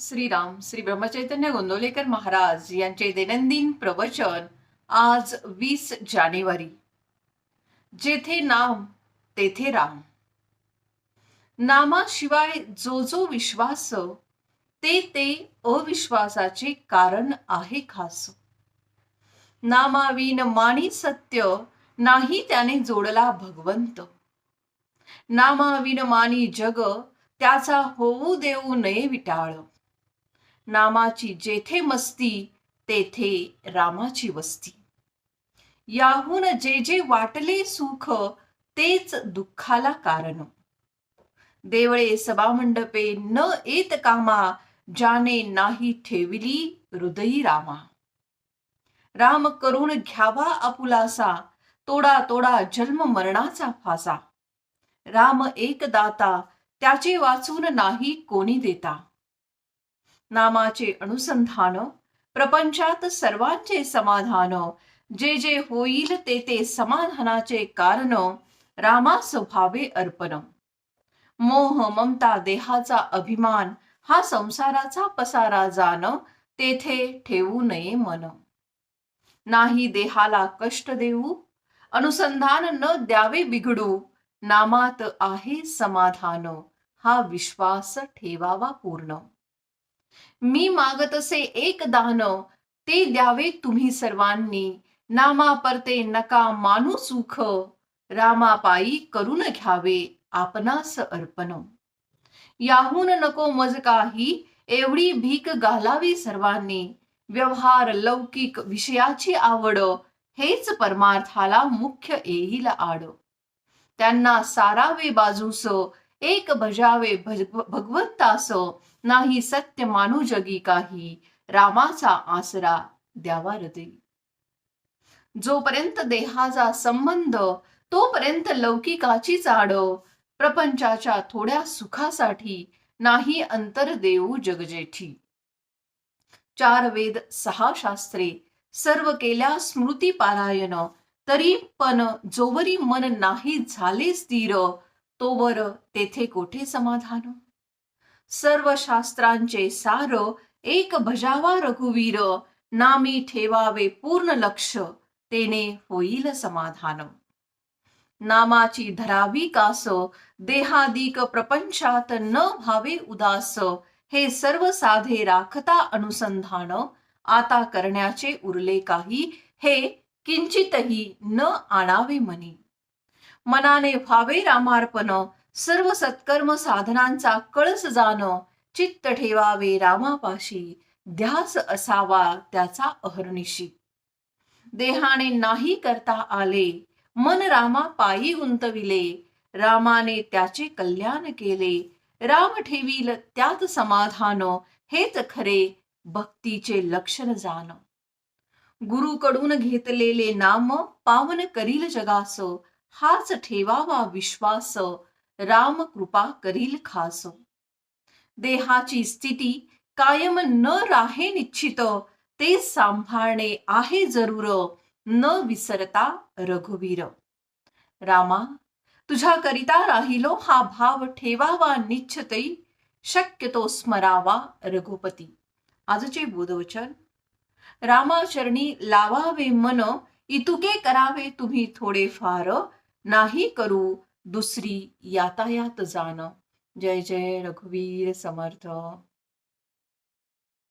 श्रीराम श्री ब्रह्मचैतन्य गोंदवलेकर महाराज यांचे दैनंदिन प्रवचन आज वीस जानेवारी. जेथे नाम तेथे राम. नामाशिवाय जो जो विश्वास ते ते अविश्वासाचे कारण आहे खास. नामाविन मानी सत्य नाही त्याने जोडला भगवंत. नामाविन मानी जग त्याचा होऊ देऊ नये विटाळ. नामाची जेथे मस्ती तेथे रामाची वस्ती. याहून जे जे वाटले सुख तेच दुःखाला कारण. देवळे सभामंडपे न येत कामा ज्याने नाही ठेविली हृदयी रामा राम करून घ्यावा आपुलासा तोडा तोडा जन्म मरणाचा फासा. राम एक दाता त्याचे वाचून नाही कोणी देता. नामाचे अनुसंधान प्रपंचात सर्वांचे समाधान जे जे होईल ते ते समाधानाचे कारण रामा स्वभावे अर्पण. मोह ममता देहाचा अभिमान हा संसाराचा पसारा जाण तेथे ठेवू नये मन. नाही देहाला कष्ट देऊ अनुसंधान न द्यावे बिघडू नामात आहे समाधान हा विश्वास ठेवावा पूर्ण. मी मागत असे एक दान ते द्यावे तुम्ही सर्वांनी. नामा परते नका मानू सुख रामापायी करून घ्यावे आपणास अर्पण. याहून नको मज काही एवढी भीक घालावी सर्वांनी. व्यवहार लौकिक विषयाची आवड हेच परमार्थाला मुख्य येईल आड. त्यांना सारावे बाजूस एक भजावे भग भगवंतास नाही सत्य मानू जगी काही. रामाचा आसरा द्यावा हृदय जोपर्यंत देहाचा संबंध तोपर्यंत लौकिकाची चाड प्रपंचाच्या थोड्या सुखासाठी नाही अंतर देऊ जगजेठी. चार वेद सहा शास्त्रे सर्व केल्या स्मृती पारायण तरी पण जोवरी मन नाही झाले स्थिर तोवर तेथे कोठे समाधान? सर्व शास्त्रांचे सार एक भजावा रघुवीर नामी ठेवावे पूर्ण लक्ष तेने होईल समाधान. नामाची धरावी कास देहादिक प्रपंचात न भावे उदास हे सर्व साधे राखता अनुसंधान आता करण्याचे उरले काही हे किंचितही न आणावे मनी. मनाने व्हावे रामार्पण सर्व सत्कर्म साधनांचा कळस जाण चित्त ठेवावे रामापाशी ध्यास असावा त्याचा अहर्निशी. देहाने नाही करता आले मन रामा पायी गुंतविले. रामाने त्याचे कल्याण केले. राम ठेवील त्यात समाधान हेच खरे भक्तीचे लक्षण जाण. गुरुकडून घेतलेले नाम पावन करील जगास हाच ठेवावा विश्वास. राम कृपा करील खास. देहाची स्थिती कायम न राहे निश्चित ते सांभाळणे आहे जरूर न विसरता रघुवीर. रामा तुझ्या करिता राहिलो हा भाव ठेवावा निश्चतई शक्यतो स्मरावा रघुपती. आजचे बोधवचन. रामाचरणी लावावे मन इतुके करावे तुम्ही थोडे फार नाही करू दुसरी यातायात जाणं. जय जय रघुवीर समर्थ.